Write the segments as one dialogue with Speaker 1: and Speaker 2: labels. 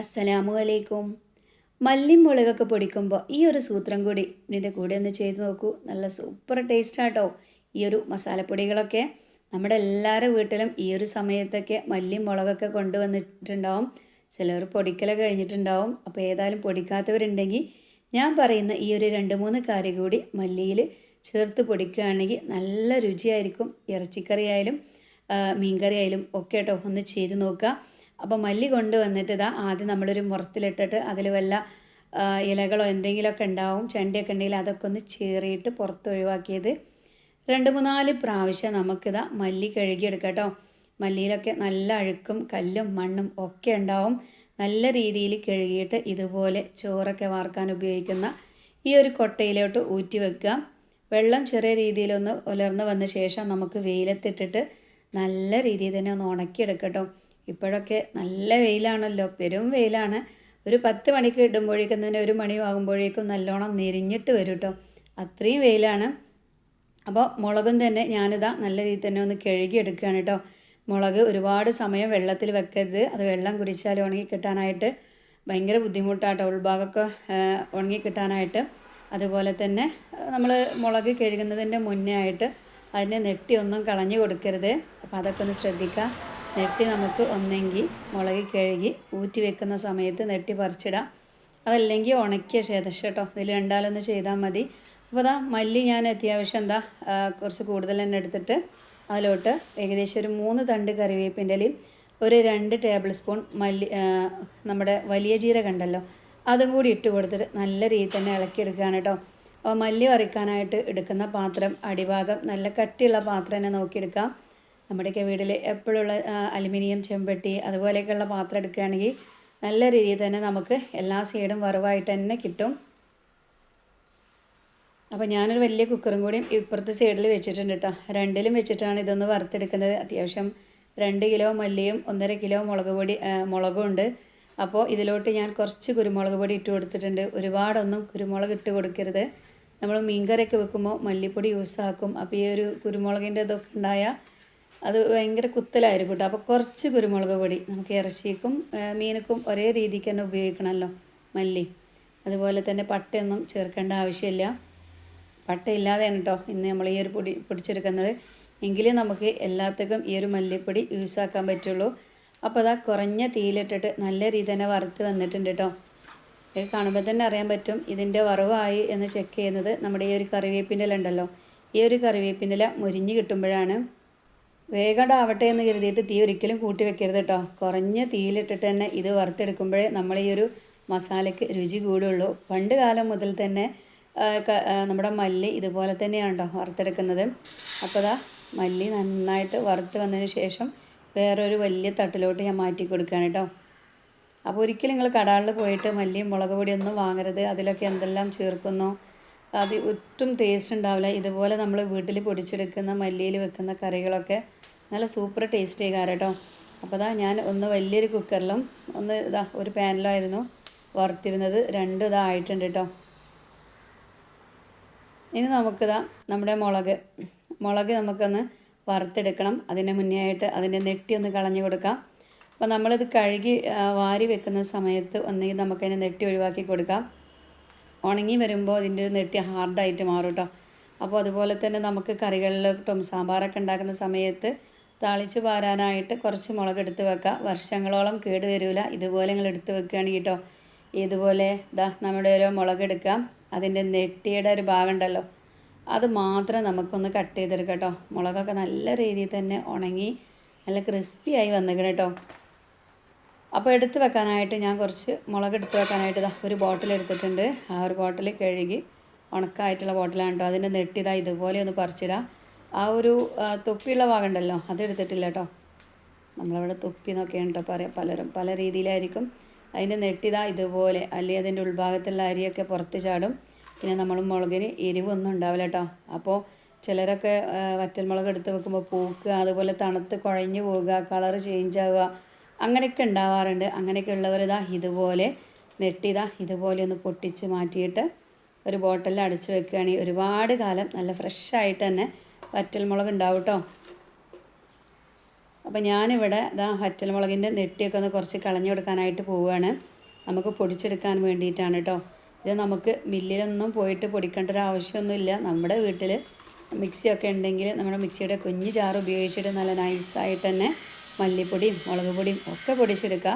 Speaker 1: അസ്സലാമു അലൈക്കും. മല്ലിയും മുളകൊക്കെ പൊടിക്കുമ്പോൾ ഈ ഒരു സൂത്രം കൂടി ഇതിന്റെ കൂടെ ഒന്ന് ചെയ്ത് നോക്കൂ. നല്ല സൂപ്പർ ടേസ്റ്റാട്ടോ ഈ ഒരു മസാലപ്പൊടികളൊക്കെ നമ്മുടെ എല്ലാവരുടെ വീട്ടിലും ഈ ഒരു സമയത്തൊക്കെ മല്ലിയും മുളകൊക്കെ കൊണ്ടുവന്നിട്ടുണ്ടാവും. ചിലർ പൊടിക്കലൊക്കെ കഴിഞ്ഞിട്ടുണ്ടാവും. അപ്പോൾ ഏതായാലും പൊടിക്കാത്തവരുണ്ടെങ്കിൽ ഞാൻ പറയുന്ന ഈ ഒരു രണ്ട് മൂന്ന് കാര്യം കൂടി മല്ലിയിൽ ചേർത്ത് പൊടിക്കുകയാണെങ്കിൽ നല്ല രുചിയായിരിക്കും. ഇറച്ചിക്കറി ആയാലും മീൻകറി ആയാലും ഒക്കെ കേട്ടോ ഒന്ന് ചെയ്ത് നോക്കുക. അപ്പോൾ മല്ലി കൊണ്ടുവന്നിട്ട് ഇതാ ആദ്യം നമ്മളൊരു മുറത്തിലിട്ടിട്ട് അതിൽ വല്ല ഇലകളോ എന്തെങ്കിലുമൊക്കെ ഉണ്ടാവും ചെണ്ടിയൊക്കെ ഉണ്ടെങ്കിൽ അതൊക്കെ ഒന്ന് ചീറിയിട്ട് പുറത്ത് ഒഴിവാക്കിയത് രണ്ട് മൂന്നാൽ പ്രാവശ്യം നമുക്കിതാ മല്ലി കഴുകിയെടുക്കാം കേട്ടോ. മല്ലിയിലൊക്കെ നല്ല അഴുക്കും കല്ലും മണ്ണും ഒക്കെ ഉണ്ടാവും. നല്ല രീതിയിൽ കഴുകിയിട്ട് ഇതുപോലെ ചോറൊക്കെ വാർക്കാൻ ഉപയോഗിക്കുന്ന ഈ ഒരു കൊട്ടയിലോട്ട് ഊറ്റി വെക്കുക. വെള്ളം ചെറിയ രീതിയിലൊന്ന് ഉലർന്നു വന്ന ശേഷം നമുക്ക് വെയിലത്തിട്ടിട്ട് നല്ല രീതിയിൽ തന്നെ ഒന്ന് ഉണക്കിയെടുക്കട്ടോ ഇപ്പോഴൊക്കെ നല്ല വെയിലാണല്ലോ. പെരും വെയിലാണ്. ഒരു പത്ത് മണിക്ക് ഇടുമ്പോഴേക്കും തന്നെ ഒരു മണി ആകുമ്പോഴേക്കും നല്ലോണം നെരിഞ്ഞിട്ട് വരും കേട്ടോ അത്രയും വെയിലാണ്. അപ്പോൾ മുളകും തന്നെ ഞാനിതാ നല്ല രീതിയിൽ തന്നെ ഒന്ന് കഴുകി എടുക്കുകയാണ് കേട്ടോ മുളക് ഒരുപാട് സമയം വെള്ളത്തിൽ വെക്കരുത്. അത് വെള്ളം കുടിച്ചാൽ ഉണങ്ങി കിട്ടാനായിട്ട് ഭയങ്കര ബുദ്ധിമുട്ടാട്ടോ ഉൾഭാഗമൊക്കെ ഉണങ്ങി കിട്ടാനായിട്ട്. അതുപോലെ തന്നെ നമ്മൾ മുളക് കഴുകുന്നതിന്റെ മുന്നേ ആയിട്ട് അതിനെ നെട്ടി ഒന്നും കളഞ്ഞു കൊടുക്കരുത്. അപ്പോൾ അതൊക്കെ ഒന്ന് ശ്രദ്ധിക്കുക. നെട്ടി നമുക്ക് ഒന്നെങ്കിൽ മുളക് കഴുകി ഊറ്റി വെക്കുന്ന സമയത്ത് നെട്ടി പറിച്ചിടാം. അതല്ലെങ്കിൽ ഉണക്കിയ ശേഷം കേട്ടോ. ഇതിൽ രണ്ടാലൊന്ന് ചെയ്താൽ മതി. അപ്പോൾ അതാ മല്ലി ഞാൻ അത്യാവശ്യം എന്താ കുറച്ച് കൂടുതൽ തന്നെ എടുത്തിട്ട് അതിലോട്ട് ഏകദേശം ഒരു മൂന്ന് തണ്ട് കറിവേപ്പിന്റെ ഇലയും ഒരു രണ്ട് ടേബിൾ സ്പൂൺ മല്ലി നമ്മുടെ വലിയ ജീരകം ഉണ്ടല്ലോ അതും കൂടി ഇട്ട് കൊടുത്തിട്ട് നല്ല രീതിയിൽ തന്നെ ഇളക്കിയെടുക്കുകയാണ് കേട്ടോ. അപ്പോൾ മല്ലി വറിക്കാനായിട്ട് എടുക്കുന്ന പാത്രം അടിഭാഗം നല്ല കട്ടിയുള്ള പാത്രം തന്നെ നോക്കിയെടുക്കാം. നമ്മുടെയൊക്കെ വീട്ടിൽ എപ്പോഴുള്ള അലുമിനിയം ചെമ്പട്ടി അതുപോലെയൊക്കെയുള്ള പാത്രം എടുക്കുകയാണെങ്കിൽ നല്ല രീതിയിൽ തന്നെ നമുക്ക് എല്ലാ സൈഡും വറവായിട്ട് തന്നെ കിട്ടും. അപ്പോൾ ഞാനൊരു വലിയ കുക്കറും കൂടിയും ഇപ്പുറത്തെ സൈഡിൽ വെച്ചിട്ടുണ്ട് കേട്ടോ രണ്ടിലും വെച്ചിട്ടാണ് ഇതൊന്ന് വറുത്തെടുക്കുന്നത്. അത്യാവശ്യം രണ്ട് കിലോ മല്ലിയും ഒന്നര കിലോ മുളക് പൊടി മുളകും ഉണ്ട്. അപ്പോൾ ഇതിലോട്ട് ഞാൻ കുറച്ച് കുരുമുളക് പൊടി ഇട്ട് കൊടുത്തിട്ടുണ്ട്. ഒരുപാടൊന്നും കുരുമുളക് ഇട്ട് കൊടുക്കരുത്. നമ്മൾ മീൻകറിയൊക്കെ വെക്കുമ്പോൾ മല്ലിപ്പൊടി യൂസ് ആക്കും അപ്പോൾ ഈ ഒരു കുരുമുളകിന്റെ ഇതൊക്കെ ഉണ്ടായാൽ അത് ഭയങ്കര കുത്തലായിരിക്കും കേട്ടോ. അപ്പോൾ കുറച്ച് കുരുമുളക് പൊടി നമുക്ക് ഇറച്ചിക്കും മീനക്കും ഒരേ രീതിക്ക് തന്നെ ഉപയോഗിക്കണമല്ലോ മല്ലി. അതുപോലെ തന്നെ പട്ടയൊന്നും ചേർക്കേണ്ട ആവശ്യമില്ല. പട്ട ഇല്ലാതെയാണ് കേട്ടോ ഇന്ന് നമ്മൾ ഈ ഒരു പൊടി പൊടിച്ചെടുക്കുന്നത്. എങ്കിലും നമുക്ക് എല്ലാത്തേക്കും ഈ ഒരു മല്ലിപ്പൊടി യൂസ് ആക്കാൻ പറ്റുള്ളൂ. അപ്പോൾ അതാ കുറഞ്ഞ തീയിലിട്ടിട്ട് നല്ല രീതി തന്നെ വറുത്ത് വന്നിട്ടുണ്ട് കേട്ടോ. ഇത് കാണുമ്പോൾ തന്നെ അറിയാൻ പറ്റും ഇതിന്റെ വറവായി എന്ന് ചെക്ക് ചെയ്യുന്നത് നമ്മുടെ ഈ ഒരു കറിവേപ്പിന്റെ ഇല ഉണ്ടല്ലോ. ഈ ഒരു കറിവേപ്പിന്റെ ഇല മുരിഞ്ഞ് കിട്ടുമ്പോഴാണ്. വേഗം ആവട്ടെ എന്ന് കരുതിയിട്ട് തീ ഒരിക്കലും കൂട്ടി വെക്കരുത് കേട്ടോ കുറഞ്ഞ തീയിലിട്ടിട്ട് തന്നെ ഇത് വറുത്തെടുക്കുമ്പോഴേ നമ്മൾ ഈ ഒരു മസാലയ്ക്ക് രുചി കൂടുള്ളൂ. പണ്ട് കാലം മുതൽ തന്നെ നമ്മുടെ മല്ലി ഇതുപോലെ തന്നെയാണ് കേട്ടോ വറുത്തെടുക്കുന്നത്. അപ്പോൾ ദാ മല്ലി നന്നായിട്ട് വറുത്ത് വന്നതിന് ശേഷം വേറൊരു വലിയ തട്ടിലോട്ട് ഞാൻ മാറ്റി കൊടുക്കുകയാണ് കേട്ടോ അപ്പോൾ ഒരിക്കലും നിങ്ങൾ കടകളിൽ പോയിട്ട് മല്ലിയും മുളക് പൊടിയൊന്നും വാങ്ങരുത്. അതിലൊക്കെ എന്തെല്ലാം ചേർക്കുന്നു അത് ഒട്ടും ടേസ്റ്റ് ഉണ്ടാവില്ല. ഇതുപോലെ നമ്മൾ വീട്ടിൽ പൊടിച്ചെടുക്കുന്ന മല്ലിയിൽ വെക്കുന്ന കറികളൊക്കെ നല്ല സൂപ്പർ ടേസ്റ്റ് ചെയ്യാറ് കേട്ടോ അപ്പോൾ ഇതാ ഞാൻ ഒന്ന് വലിയൊരു കുക്കറിലും ഒന്ന് ഇതാ ഒരു പാനിലായിരുന്നു വറുത്തിരുന്നത്. രണ്ടും ഇതാ ആയിട്ടുണ്ട് കേട്ടോ ഇനി നമുക്കിതാ നമ്മുടെ മുളക്. മുളക് നമുക്കൊന്ന് വറുത്തെടുക്കണം. അതിന് മുന്നേ ആയിട്ട് അതിന്റെ നെട്ടി ഒന്ന് കളഞ്ഞു കൊടുക്കാം. അപ്പോൾ നമ്മളിത് കഴുകി വാരി വെക്കുന്ന സമയത്ത് ഒന്നെങ്കിൽ നമുക്കതിനെ നെട്ടി ഒഴിവാക്കി കൊടുക്കാം. ഉണങ്ങി വരുമ്പോൾ അതിന്റെ ഒരു നെട്ടി ഹാർഡായിട്ട് മാറും കേട്ടോ അപ്പോൾ അതുപോലെ തന്നെ നമുക്ക് കറികളിലോട്ടും സാമ്പാറൊക്കെ ഉണ്ടാക്കുന്ന സമയത്ത് താളിച്ച് പാരാനായിട്ട് കുറച്ച് മുളക് എടുത്ത് വെക്കാം. വർഷങ്ങളോളം കേട് വരില്ല ഇതുപോലെ നിങ്ങൾ എടുത്ത് വെക്കുകയാണെങ്കിൽ കേട്ടോ. ഇതുപോലെ ഇതാ നമ്മുടെ ഓരോ മുളക് എടുക്കാം. അതിന്റെ നെട്ടിയുടെ ഒരു ഭാഗം ഉണ്ടല്ലോ. അത് മാത്രം നമുക്കൊന്ന് കട്ട് ചെയ്തെടുക്കാം കേട്ടോ. മുളകൊക്കെ നല്ല രീതിയിൽ തന്നെ ഉണങ്ങി നല്ല ക്രിസ്പി ആയി വന്നിക്കണം കേട്ടോ. അപ്പോൾ എടുത്ത് വെക്കാനായിട്ട് ഞാൻ കുറച്ച് മുളക് എടുത്ത് വെക്കാനായിട്ട് ഇതാ ഒരു ബോട്ടിൽ എടുത്തിട്ടുണ്ട്. ആ ഒരു ബോട്ടിൽ കഴുകി ഉണക്കായിട്ടുള്ള ബോട്ടിലാണ് കേട്ടോ. അതിന്റെ നെട്ടിതാ ഇതുപോലെ ഒന്ന് പറിച്ചിടാം. ആ ഒരു തൊപ്പിയുള്ള ഭാഗമുണ്ടല്ലോ അതെടുത്തിട്ടില്ല കേട്ടോ നമ്മളവിടെ തൊപ്പി എന്നൊക്കെയാണ് കേട്ടോ പറയാം. പലരും പല രീതിയിലായിരിക്കും അതിന്റെ നെട്ടിതാ ഇതുപോലെ അല്ലെങ്കിൽ അതിന്റെ ഉൾഭാഗത്തുള്ള അരിയൊക്കെ പുറത്ത് ചാടും. പിന്നെ നമ്മൾ മുളകിന് എരിവൊന്നും ഉണ്ടാവില്ല കേട്ടോ അപ്പോൾ ചിലരൊക്കെ വറ്റൽ മുളക് എടുത്ത് വെക്കുമ്പോൾ പൂക്കുക അതുപോലെ തണുത്ത് കുഴഞ്ഞു പോവുക കളർ ചേഞ്ച് ആവുക അങ്ങനെയൊക്കെ ഉണ്ടാവാറുണ്ട്. അങ്ങനെയൊക്കെ ഉള്ളവർ ഇതാ ഇതുപോലെ നെട്ടിതാ ഇതുപോലെ ഒന്ന് പൊട്ടിച്ച് മാറ്റിയിട്ട് ഒരു ബോട്ടിലിൽ അടച്ച് വെക്കുകയാണെങ്കിൽ ഒരുപാട് കാലം നല്ല ഫ്രഷായിട്ട് തന്നെ വറ്റൽമുളക് ഉണ്ടാവും കേട്ടോ അപ്പോൾ ഞാനിവിടെ ഇതാ വറ്റൽമുളകിന്റെ നെട്ടിയൊക്കെ ഒന്ന് കുറച്ച് കളഞ്ഞു കൊടുക്കാനായിട്ട് പോവുകയാണ്. നമുക്ക് പൊടിച്ചെടുക്കാൻ വേണ്ടിയിട്ടാണ് കേട്ടോ ഇത് നമുക്ക് മില്ലിലൊന്നും പോയിട്ട് പൊടിക്കേണ്ട ഒരു ആവശ്യമൊന്നുമില്ല. നമ്മുടെ വീട്ടിൽ മിക്സിയൊക്കെ ഉണ്ടെങ്കിൽ നമ്മുടെ മിക്സിയുടെ കുഞ്ഞ് ജാർ ഉപയോഗിച്ചിട്ട് നല്ല നൈസായിട്ട് തന്നെ മല്ലിപ്പൊടിയും മുളക് പൊടിയും ഒക്കെ പൊടിച്ചെടുക്കുക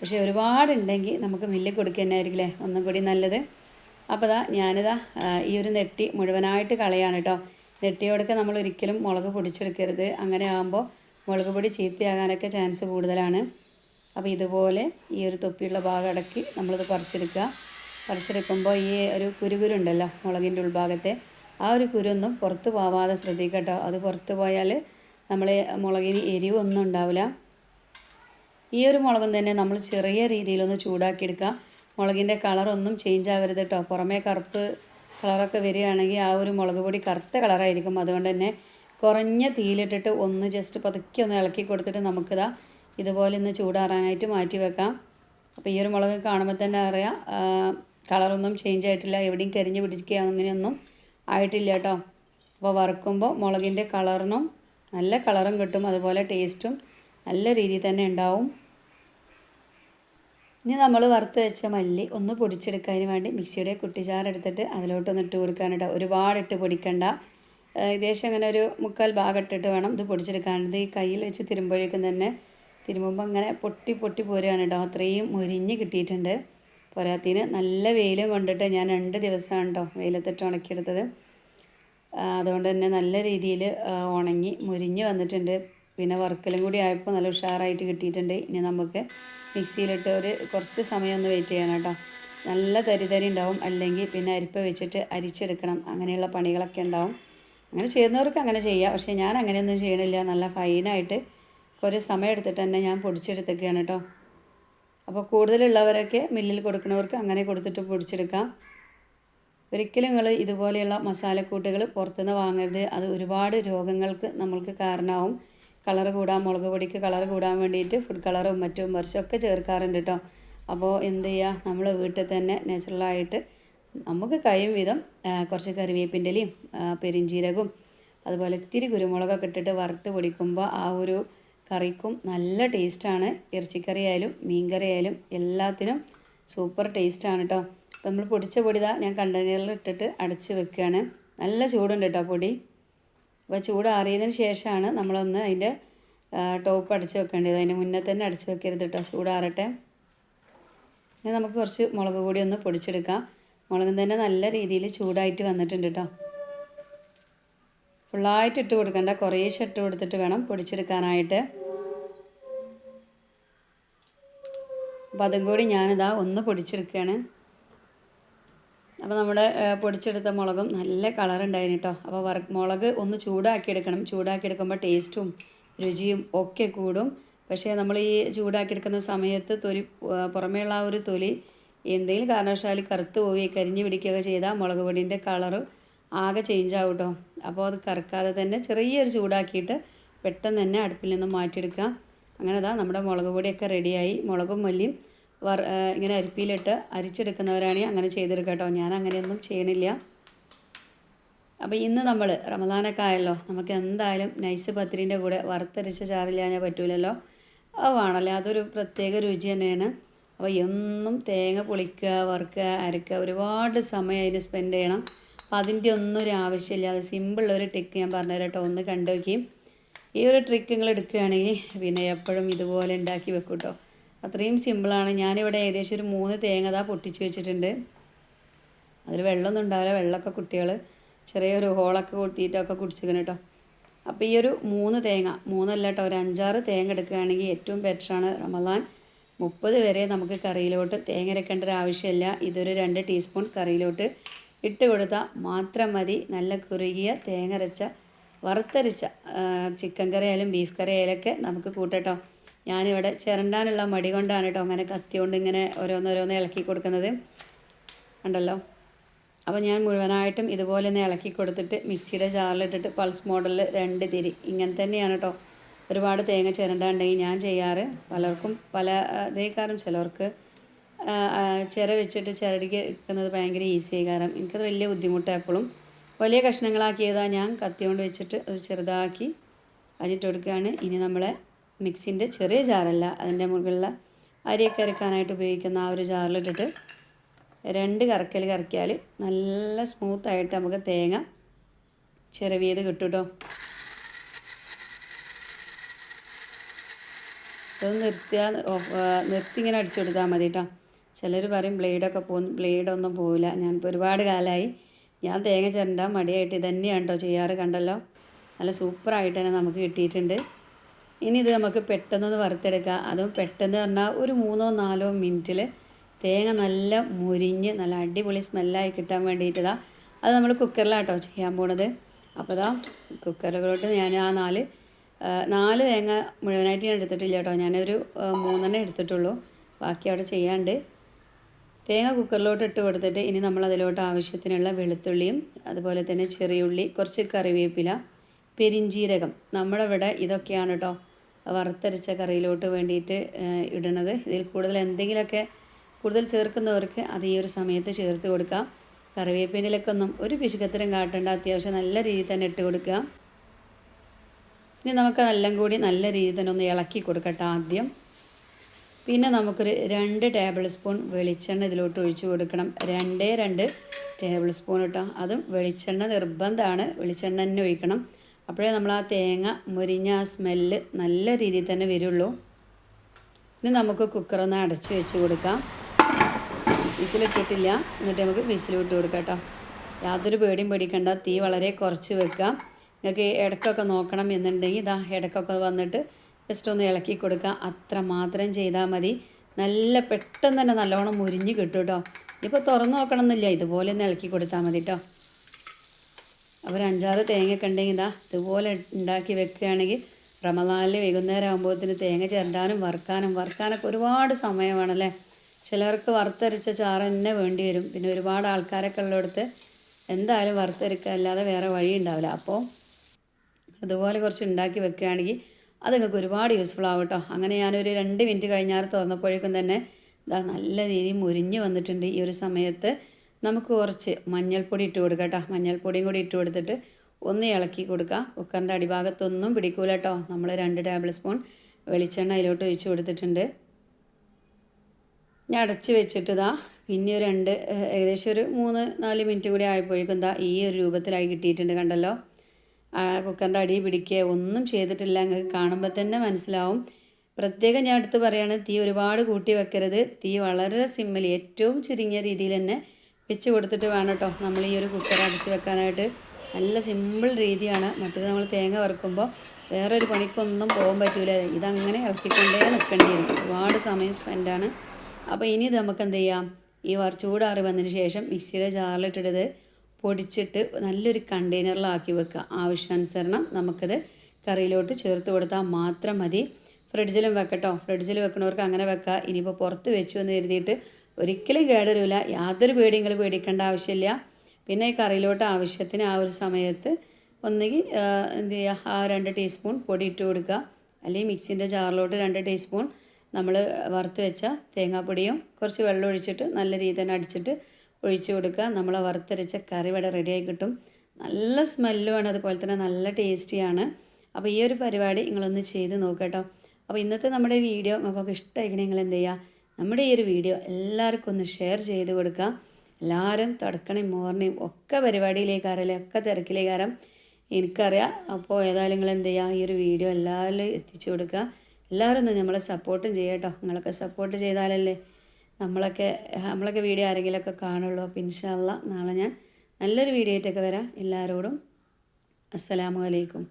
Speaker 1: പക്ഷേ ഒരുപാടുണ്ടെങ്കിൽ നമുക്ക് മില്ലിൽ കൊടുക്കുക തന്നെ ആയിരിക്കില്ലേ ഒന്നും കൂടി നല്ലത്. അപ്പോൾ ദാ ഞാനിതാ ഈ ഒരു നെട്ടി മുഴുവനായിട്ട് കളയാണ് കേട്ടോ നെട്ടിയോടൊക്കെ നമ്മൾ ഒരിക്കലും മുളക് പൊടിച്ചെടുക്കരുത്. അങ്ങനെ ആകുമ്പോൾ മുളക് പൊടി ചീത്തയാകാനൊക്കെ ചാൻസ് കൂടുതലാണ്. അപ്പോൾ ഇതുപോലെ ഈ ഒരു തൊപ്പിയുള്ള ഭാഗം അടക്കി നമ്മളിത് പറിച്ചെടുക്കുക. പറിച്ചെടുക്കുമ്പോൾ ഈ ഒരു കുരുകുരുണ്ടല്ലോ മുളകിന്റെ ഉൾഭാഗത്തെ. ആ ഒരു കുരൊന്നും പുറത്ത് പോവാതെ ശ്രദ്ധിക്കുക കേട്ടോ അത് പുറത്ത് പോയാൽ നമ്മൾ മുളകിന് എരിവൊന്നും ഉണ്ടാവില്ല. ഈ ഒരു മുളകും തന്നെ നമ്മൾ ചെറിയ രീതിയിലൊന്ന് ചൂടാക്കിയെടുക്കുക. മുളകിന്റെ കളറൊന്നും ചേഞ്ച് ആവരുത് കേട്ടോ പുറമേ കറുപ്പ് കളറൊക്കെ വരികയാണെങ്കിൽ ആ ഒരു മുളക് പൊടി കറുത്ത കളറായിരിക്കും. അതുകൊണ്ട് തന്നെ കുറഞ്ഞ തീയിലിട്ടിട്ട് ഒന്ന് ജസ്റ്റ് പതുക്കി ഒന്ന് ഇളക്കി കൊടുത്തിട്ട് നമുക്കിതാ ഇതുപോലെ ഒന്ന് ചൂടാറാനായിട്ട് മാറ്റി വെക്കാം. അപ്പോൾ ഈ ഒരു മുളക് കാണുമ്പോൾ തന്നെ അറിയാം കളറൊന്നും ചേഞ്ച് ആയിട്ടില്ല. എവിടെയും കരിഞ്ഞ് പിടിക്കുക അങ്ങനെയൊന്നും ആയിട്ടില്ല കേട്ടോ. അപ്പോൾ വറുക്കുമ്പോൾ മുളകിന്റെ കളറിനും നല്ല കളറും കിട്ടും. അതുപോലെ ടേസ്റ്റും നല്ല രീതിയിൽ തന്നെ ഉണ്ടാവും. ഇനി നമ്മൾ വറുത്ത് വെച്ച മല്ലി ഒന്ന് പൊടിച്ചെടുക്കാൻ വേണ്ടി മിക്സിയുടെ കുട്ടിച്ചാറെടുത്തിട്ട് അതിലോട്ടൊന്ന് ഇട്ട് കൊടുക്കാനിട്ട് ഒരുപാട് ഇട്ട് പൊടിക്കണ്ട. ഏകദേശം അങ്ങനെ ഒരു മുക്കാൽ ഭാഗം ഇട്ടിട്ട് വേണം ഇത് പൊടിച്ചെടുക്കാൻ. ഇത് ഈ കയ്യിൽ വെച്ച് തിരുമ്പോഴേക്കും തന്നെ തിരുമ്പുമ്പോൾ അങ്ങനെ പൊട്ടി പൊട്ടി പോരുകയാണ് കേട്ടോ. അത്രയും മുരിഞ്ഞ് കിട്ടിയിട്ടുണ്ട്. പോരാത്തിന് നല്ല വെയിലും കൊണ്ടിട്ട് ഞാൻ രണ്ട് ദിവസമാണ് കേട്ടോ വെയിലത്തിട്ട് ഉണക്കിയെടുത്തത്. അതുകൊണ്ട് തന്നെ നല്ല രീതിയിൽ ഉണങ്ങി മുരിഞ്ഞ് വന്നിട്ടുണ്ട്. പിന്നെ വറുക്കലും കൂടി ആയപ്പോൾ നല്ല ഉഷാറായിട്ട് കിട്ടിയിട്ടുണ്ട്. ഇനി നമുക്ക് മിക്സിയിലിട്ട് ഒരു കുറച്ച് സമയം ഒന്ന് വെയിറ്റ് ചെയ്യണം കേട്ടോ. നല്ല തരിതരി തരി ഉണ്ടാവും. അല്ലെങ്കിൽ പിന്നെ അരിപ്പ വെച്ചിട്ട് അരിച്ചെടുക്കണം. അങ്ങനെയുള്ള പണികളൊക്കെ ഉണ്ടാവും. അങ്ങനെ ചെയ്യുന്നവർക്ക് അങ്ങനെ ചെയ്യാം. പക്ഷേ ഞാൻ അങ്ങനെയൊന്നും ചെയ്യണില്ല. നല്ല ഫൈനായിട്ട് കുറേ സമയം എടുത്തിട്ട് തന്നെ ഞാൻ പൊടിച്ചെടുത്തൊക്കെയാണ് കേട്ടോ. അപ്പോൾ കൂടുതലുള്ളവരൊക്കെ മില്ലിൽ കൊടുക്കുന്നവർക്ക് അങ്ങനെ കൊടുത്തിട്ട് പൊടിച്ചെടുക്കാം. ഒരിക്കലും നിങ്ങൾ ഇതുപോലെയുള്ള മസാലക്കൂട്ടുകൾ പുറത്തുനിന്ന് വാങ്ങരുത്. അത് ഒരുപാട് രോഗങ്ങൾക്ക് നമ്മൾക്ക് കാരണമാവും. കളർ കൂടാൻ മുളക് പൊടിക്ക് കളർ കൂടാൻ വേണ്ടിയിട്ട് ഫുഡ് കളറും മറ്റും മറിച്ചൊക്കെ ചേർക്കാറുണ്ട് കേട്ടോ അപ്പോൾ എന്ത് ചെയ്യുക നമ്മൾ വീട്ടിൽ തന്നെ നാച്ചുറലായിട്ട് നമുക്ക് കഴിയും വിധം കുറച്ച് കറിവേപ്പിന്റെലയും പെരിഞ്ചീരകവും അതുപോലെ ഇത്തിരി കുരുമുളകൊക്കെ ഇട്ടിട്ട് വറുത്ത് പൊടിക്കുമ്പോൾ ആ ഒരു കറിക്കും നല്ല ടേസ്റ്റാണ് ഇറച്ചിക്കറി ആയാലും മീൻകറി ആയാലും എല്ലാത്തിനും സൂപ്പർ ടേസ്റ്റാണ് കേട്ടോ അപ്പോൾ നമ്മൾ പൊടിച്ച പൊടിതാ ഞാൻ കണ്ടെയ്നറിൽ ഇട്ടിട്ട് അടച്ച് വെക്കുകയാണ് നല്ല ചൂടുണ്ട് കേട്ടോ പൊടി. അപ്പോൾ ചൂട് ആറിയതിന് ശേഷമാണ് നമ്മളൊന്ന് അതിന്റെ ടോപ്പ് അടച്ച് വെക്കേണ്ടത്. അതിന് മുന്നേ തന്നെ അടച്ച് വെക്കരുത് കേട്ടോ ചൂടാറട്ടെ. ഇനി നമുക്ക് കുറച്ച് മുളക് കൂടി ഒന്ന് പൊടിച്ചെടുക്കാം. മുളകും തന്നെ നല്ല രീതിയിൽ ചൂടായിട്ട് വന്നിട്ടുണ്ട് കേട്ടോ ഫുള്ളായിട്ട് ഇട്ട് കൊടുക്കണ്ട. കുറേശ്ശെ ഇട്ട് കൊടുത്തിട്ട് വേണം പൊടിച്ചെടുക്കാനായിട്ട്. അപ്പോൾ അതും കൂടി ഞാനിതാ ഒന്ന് പൊടിച്ചെടുക്കുകയാണ് അപ്പോൾ നമ്മുടെ പൊടിച്ചെടുത്ത മുളകും നല്ല കളർ ഉണ്ടായിരുന്നു കേട്ടോ അപ്പോൾ വറ മുളക് ഒന്ന് ചൂടാക്കിയെടുക്കണം. ചൂടാക്കിയെടുക്കുമ്പോൾ ടേസ്റ്റും രുചിയും ഒക്കെ കൂടും. പക്ഷേ നമ്മൾ ഈ ചൂടാക്കിയെടുക്കുന്ന സമയത്ത് തൊലി പുറമേയുള്ള ആ ഒരു തൊലി എന്തെങ്കിലും കാരണവശാൽ കറുത്ത് പോയി കരിഞ്ഞ് പിടിക്കുകയൊക്കെ ചെയ്താൽ മുളക് പൊടിന്റെ കളറ് ആകെ ചേഞ്ച് ആവും കേട്ടോ അപ്പോൾ അത് കറക്കാതെ തന്നെ ചെറിയൊരു ചൂടാക്കിയിട്ട് പെട്ടെന്ന് തന്നെ അടുപ്പിൽ നിന്ന് മാറ്റിയെടുക്കുക. അങ്ങനെ അതാ നമ്മുടെ മുളക് പൊടിയൊക്കെ റെഡിയായി മുളകും മല്ലിയും വർ ഇങ്ങനെ അരിപ്പിയിലിട്ട് അരിച്ചെടുക്കുന്നവരാണെങ്കിൽ അങ്ങനെ ചെയ്തെടുക്കുക കേട്ടോ ഞാൻ അങ്ങനെയൊന്നും ചെയ്യണില്ല. അപ്പോൾ ഇന്ന് നമ്മൾ റമദാനൊക്കെ ആയല്ലോ നമുക്ക് എന്തായാലും നൈസ് പത്തിരിന്റെ കൂടെ വറുത്തരച്ച ചാറില്ലാഞ്ഞാൽ പറ്റൂലല്ലോ. അത് വേണമല്ലേ? അതൊരു പ്രത്യേക രുചി തന്നെയാണ്. അപ്പോൾ എന്നും തേങ്ങ പൊളിക്കുക വറുക്കുക അരക്കുക ഒരുപാട് സമയം അതിന് സ്പെൻഡ് ചെയ്യണം. അപ്പോൾ അതിന്റെ ഒന്നും ഒരു ആവശ്യമില്ല. അത് സിമ്പിൾ ഒരു ഞാൻ പറഞ്ഞുതരാം കേട്ടോ ഒന്ന് കണ്ടു നോക്കി ഈ ഒരു ട്രിക്ക് നിങ്ങൾ എടുക്കുകയാണെങ്കിൽ പിന്നെ എപ്പോഴും ഇതുപോലെ ഉണ്ടാക്കി വെക്കും കേട്ടോ അത്രയും സിമ്പിളാണ്. ഞാനിവിടെ ഏകദേശം ഒരു മൂന്ന് തേങ്ങ താ പൊട്ടിച്ച് വെച്ചിട്ടുണ്ട്. അതിൽ വെള്ളമൊന്നും ഉണ്ടാവില്ല. വെള്ളമൊക്കെ കുട്ടികൾ ചെറിയൊരു ഹോളൊക്കെ കൂട്ടിയിട്ടൊക്കെ കുടിച്ചിരിക്കണം കേട്ടോ. അപ്പോൾ ഈ ഒരു മൂന്ന് തേങ്ങ മൂന്നല്ല കേട്ടോ ഒരു അഞ്ചാറ് തേങ്ങ എടുക്കുകയാണെങ്കിൽ ഏറ്റവും ബെറ്ററാണ് റമദാൻ മുപ്പത് വരെ നമുക്ക് കറിയിലോട്ട് തേങ്ങ അരക്കേണ്ട ഒരു ആവശ്യമില്ല. ഇതൊരു രണ്ട് ടീസ്പൂൺ കറിയിലോട്ട് ഇട്ട് കൊടുത്താൽ മാത്രം മതി. നല്ല കുറുകിയ തേങ്ങ അരച്ച വറുത്തരച്ച ചിക്കൻ കറി ആയാലും ബീഫ് കറി ആയാലൊക്കെ നമുക്ക് കൂട്ടട്ടോ ഞാനിവിടെ ചിരണ്ടാനുള്ള മടി കൊണ്ടാണ് കേട്ടോ അങ്ങനെ കത്തിയോണ്ട് ഇങ്ങനെ ഓരോന്നോരോന്ന് ഇളക്കി കൊടുക്കുന്നത്. ഉണ്ടല്ലോ അപ്പോൾ ഞാൻ മുഴുവനായിട്ടും ഇതുപോലെ ഒന്ന് ഇളക്കി കൊടുത്തിട്ട് മിക്സിയുടെ ജാറിലിട്ടിട്ട് പൾസ് മോഡലിൽ രണ്ട് തിരി. ഇങ്ങനെ തന്നെയാണ് കേട്ടോ ഒരുപാട് തേങ്ങ ചിരണ്ടുണ്ടെങ്കിൽ ഞാൻ ചെയ്യാറ്. പലർക്കും പല ഇതേ ചിലർക്ക് ചിര വെച്ചിട്ട് ചിരടിക്ക് വെക്കുന്നത് ഭയങ്കര ഈസി കാരണം എനിക്കത് വലിയ ബുദ്ധിമുട്ടാണ് എപ്പോഴും വലിയ കഷ്ണങ്ങളാക്കിയതാണ് ഞാൻ കത്തിയോണ്ട് വെച്ചിട്ട് അത് ചെറുതാക്കി അരിട്ട് കൊടുക്കുകയാണ്. ഇനി നമ്മളെ മിക്സിന്റെ ചെറിയ ജാറല്ല അതിന്റെ മുകളിലുള്ള അരിയൊക്കെ അരക്കാനായിട്ട് ഉപയോഗിക്കുന്ന ആ ഒരു ജാറിലിട്ടിട്ട് രണ്ട് കറക്കൽ കറക്കിയാൽ നല്ല സ്മൂത്തായിട്ട് നമുക്ക് തേങ്ങ ചിരവിയത് കിട്ടും കേട്ടോ അത് നിർത്തിയാൽ നിർത്തി ഇങ്ങനെ അടിച്ചു കൊടുത്താൽ മതി കേട്ടോ ചിലർ പറയും ബ്ലേഡൊക്കെ പോകും ബ്ലേഡൊന്നും പോവില്ല. ഞാനിപ്പോൾ ഒരുപാട് കാലമായി ഞാൻ തേങ്ങ ചിരണ്ട മടിയായിട്ട് ഇതന്നെയാണ് കേട്ടോ ചെയ്യാറ് കണ്ടല്ലോ. നല്ല സൂപ്പറായിട്ട് തന്നെ നമുക്ക് കിട്ടിയിട്ടുണ്ട്. ഇനി ഇത് നമുക്ക് പെട്ടെന്നൊന്ന് വറുത്തെടുക്കാം. അതും പെട്ടെന്ന് പറഞ്ഞാൽ ഒരു മൂന്നോ നാലോ മിനിറ്റിൽ തേങ്ങ നല്ല മുരിഞ്ഞ് നല്ല അടിപൊളി സ്മെല്ലായി കിട്ടാൻ വേണ്ടിയിട്ടതാ. അത് നമ്മൾ കുക്കറിലാട്ടോ ചെയ്യാൻ പോണത്. അപ്പോൾ ഇതാ കുക്കറുകളോട്ട് ഞാൻ ആ നാല് നാല് തേങ്ങ മുഴുവനായിട്ട് ഞാൻ എടുത്തിട്ടില്ല കേട്ടോ. ഞാനൊരു മൂന്നെണ്ണം എടുത്തിട്ടുള്ളൂ. ബാക്കി അവിടെ ചെയ്യാണ്ട് തേങ്ങ കുക്കറിലോട്ട് ഇട്ട് കൊടുത്തിട്ട് ഇനി നമ്മൾ അതിലോട്ട് ആവശ്യത്തിനുള്ള വെളുത്തുള്ളിയും അതുപോലെ തന്നെ ചെറിയുള്ളി കുറച്ച് കറിവേപ്പില പെരിഞ്ചീരകം. നമ്മുടെ ഇവിടെ ഇതൊക്കെയാണ് കേട്ടോ. വറുത്തരച്ച കറിയിലോട്ട് വേണ്ടിയിട്ട് ഇടണത്. ഇതിൽ കൂടുതൽ എന്തെങ്കിലുമൊക്കെ കൂടുതൽ ചേർക്കുന്നവർക്ക് അത് ഈ ഒരു സമയത്ത് ചേർത്ത് കൊടുക്കാം. കറിവേപ്പിനിലൊക്കെ ഒന്നും ഒരു പിശുക്കത്തരം കാട്ടേണ്ട. അത്യാവശ്യം നല്ല രീതിയിൽ തന്നെ ഇട്ട് കൊടുക്കുക. ഇനി നമുക്ക് എല്ലാം കൂടി നല്ല രീതിയിൽ തന്നെ ഒന്ന് ഇളക്കി കൊടുക്കട്ടെ ആദ്യം. പിന്നെ നമുക്കൊരു രണ്ട് ടേബിൾ സ്പൂൺ വെളിച്ചെണ്ണ ഇതിലോട്ട് ഒഴിച്ച് കൊടുക്കണം. രണ്ടേ രണ്ട് ടേബിൾ സ്പൂൺ ഇട്ടോ അതും വെളിച്ചെണ്ണ നിർബന്ധമാണ്. വെളിച്ചെണ്ണ തന്നെ ഒഴിക്കണം. അപ്പോഴേ നമ്മൾ ആ തേങ്ങ മുരിഞ്ഞ ആ സ്മെല്ല് നല്ല രീതിയിൽ തന്നെ വരുള്ളൂ. ഇനി നമുക്ക് കുക്കറൊന്ന് അടച്ച് വെച്ച് കൊടുക്കാം. വിസിലിട്ടിട്ടില്ല എന്നിട്ട് നമുക്ക് വിസിലിട്ട് കൊടുക്കാം കേട്ടോ. യാതൊരു പേടിയും പേടിക്കണ്ട. തീ വളരെ കുറച്ച് വെക്കാം. നിങ്ങൾക്ക് ഇടക്കൊക്കെ നോക്കണം എന്നുണ്ടെങ്കിൽ ഇതാ ഇടക്കൊക്കെ വന്നിട്ട് ജസ്റ്റ് ഒന്ന് ഇളക്കി കൊടുക്കുക അത്ര മാത്രം ചെയ്താൽ മതി. നല്ല പെട്ടെന്ന് തന്നെ നല്ലോണം മുരിഞ്ഞ് കിട്ടും കേട്ടോ. ഇപ്പോൾ തുറന്ന് നോക്കണം എന്നില്ല ഇതുപോലെ ഒന്ന് ഇളക്കി കൊടുത്താൽ മതി കേട്ടോ. അപ്പോൾ ഒരു അഞ്ചാറ് തേങ്ങയൊക്കെ ഉണ്ടെങ്കിൽ ഇതാ ഇതുപോലെ ഉണ്ടാക്കി വെക്കുകയാണെങ്കിൽ റമദാനിൽ വൈകുന്നേരം ആകുമ്പോഴത്തേന് തേങ്ങ ചിരണ്ടാനും വറുക്കാനും വറുക്കാനൊക്കെ ഒരുപാട് സമയമാണല്ലേ ചിലർക്ക് വറുത്തരച്ച ചാറ് തന്നെ വേണ്ടി വരും. പിന്നെ ഒരുപാട് ആൾക്കാരൊക്കെ ഉള്ളിടത്ത് എന്തായാലും വറുത്തരക്കുക അല്ലാതെ വേറെ വഴി ഉണ്ടാവില്ല. അപ്പോൾ അതുപോലെ കുറച്ച് ഉണ്ടാക്കി വെക്കുകയാണെങ്കിൽ അത് നിങ്ങൾക്ക് ഒരുപാട് യൂസ്ഫുൾ ആവും കേട്ടോ. അങ്ങനെ ഞാനൊരു രണ്ട് മിനിറ്റ് കഴിഞ്ഞാൽ തുറന്നപ്പോഴേക്കും തന്നെ ഇതാ നല്ല രീതിയിൽ മുരിഞ്ഞ് വന്നിട്ടുണ്ട് ഈ ഒരു സമയത്ത്. നമുക്ക് കുറച്ച് മഞ്ഞൾപ്പൊടി ഇട്ട് കൊടുക്കാം കേട്ടോ. മഞ്ഞൾപ്പൊടിയും കൂടി ഇട്ട് കൊടുത്തിട്ട് ഒന്ന് ഇളക്കി കൊടുക്കുക കുക്കറിന്റെ അടിഭാഗത്തൊന്നും പിടിക്കൂല കേട്ടോ. നമ്മൾ രണ്ട് ടേബിൾ സ്പൂൺ വെളിച്ചെണ്ണ അതിലോട്ട് ഒഴിച്ച് കൊടുത്തിട്ടുണ്ട്. ഞാൻ അടച്ച് വെച്ചിട്ട് ഇതാ പിന്നെ ഒരു രണ്ട് ഏകദേശം ഒരു മൂന്ന് നാല് മിനിറ്റ് കൂടി ആയപ്പോഴേക്കും എന്താ ഈ ഒരു രൂപത്തിലായി കിട്ടിയിട്ടുണ്ട് കണ്ടല്ലോ. കുക്കറിന്റെ അടി പിടിക്കുക ഒന്നും ചെയ്തിട്ടില്ല. നിങ്ങൾക്ക് കാണുമ്പോൾ തന്നെ മനസ്സിലാവും. പ്രത്യേകം ഞാൻ എടുത്ത് പറയുകയാണ് തീ ഒരുപാട് കൂട്ടി വെക്കരുത്. തീ വളരെ സിമ്മിൽ ഏറ്റവും ചുരുങ്ങിയ രീതിയിൽ തന്നെ വെച്ച് കൊടുത്തിട്ട് വേണം കേട്ടോ. നമ്മൾ ഈ ഒരു കുക്കർ അടിച്ച് വെക്കാനായിട്ട്. നല്ല സിമ്പിൾ രീതിയാണ്. മറ്റേത് നമ്മൾ തേങ്ങ വറുക്കുമ്പോൾ വേറൊരു പണിക്കൊന്നും പോകാൻ പറ്റൂല. ഇതങ്ങനെ ഇളക്കിക്കൊണ്ടേ നിൽക്കേണ്ടി വരും ഒരുപാട് സമയം സ്പെൻഡാണ് അപ്പോൾ ഇനി ഇത് നമുക്ക് എന്ത് ചെയ്യാം? ഈ ചൂടാറി വന്നതിന് ശേഷം മിക്സിയുടെ ജാറിലിട്ടിട്ട് പൊടിച്ചിട്ട് നല്ലൊരു കണ്ടെയ്നറിലാക്കി വെക്കുക. ആവശ്യാനുസരണം നമുക്കത് കറിയിലോട്ട് ചേർത്ത് കൊടുത്താൽ മാത്രം മതി. ഫ്രിഡ്ജിലും വെക്കട്ടോ. ഫ്രിഡ്ജിൽ വെക്കണവർക്ക് അങ്ങനെ വെക്കുക ഇനിയിപ്പോൾ പുറത്ത് വെച്ചു എന്ന് കരുതിയിട്ട് ഒരിക്കലും കേടരില്ല യാതൊരു പേടിയും നിങ്ങൾ പേടിക്കേണ്ട ആവശ്യമില്ല. പിന്നെ ഈ കറിയിലോട്ട് ആവശ്യത്തിന് ആ ഒരു സമയത്ത് ഒന്നുകിൽ എന്ത് ചെയ്യുക ആ രണ്ട് ടീസ്പൂൺ പൊടി ഇട്ട് കൊടുക്കുക അല്ലെങ്കിൽ മിക്സിന്റെ ജാറിലോട്ട് രണ്ട് ടീസ്പൂൺ നമ്മൾ വറുത്ത് വെച്ച തേങ്ങാപ്പൊടിയും കുറച്ച് വെള്ളം ഒഴിച്ചിട്ട് നല്ല രീതിയിൽ തന്നെ അടിച്ചിട്ട് ഒഴിച്ചു കൊടുക്കുക നമ്മൾ വറുത്തരച്ച കറി ഇവിടെ റെഡിയായി കിട്ടും. നല്ല സ്മെല്ലുമാണ് അതുപോലെ തന്നെ നല്ല ടേസ്റ്റിയാണ് അപ്പോൾ ഈ ഒരു പരിപാടി നിങ്ങളൊന്ന് ചെയ്ത് നോക്കട്ടോ അപ്പോൾ ഇന്നത്തെ നമ്മുടെ വീഡിയോ നിങ്ങൾക്കൊക്കെ ഇഷ്ടമായിക്കണേ നിങ്ങൾ എന്ത് ചെയ്യുക നമ്മുടെ ഈ ഒരു വീഡിയോ എല്ലാവർക്കും ഒന്ന് ഷെയർ ചെയ്ത് കൊടുക്കുക എല്ലാവരും തുടക്കണയും മോർണിംഗ് ഒക്കെ പരിപാടിയിലേക്കാരല്ലേ ഒക്കെ തിരക്കിലേക്കാരം എനിക്കറിയാം. അപ്പോൾ ഏതായാലും നിങ്ങൾ എന്ത് ചെയ്യുക ഈ ഒരു വീഡിയോ എല്ലാവരും എത്തിച്ചു കൊടുക്കുക എല്ലാവരും ഒന്ന് നമ്മളെ സപ്പോർട്ടും ചെയ്യട്ടോ നിങ്ങളൊക്കെ സപ്പോർട്ട് ചെയ്താലല്ലേ നമ്മളൊക്കെ നമ്മളൊക്കെ വീഡിയോ ആരെങ്കിലുമൊക്കെ കാണുള്ളൂ. അപ്പോൾ ഇൻഷാല്ല നാളെ ഞാൻ നല്ലൊരു വീഡിയോ ആയിട്ടൊക്കെ വരാം. എല്ലാവരോടും അസ്സലാമു അലൈക്കും.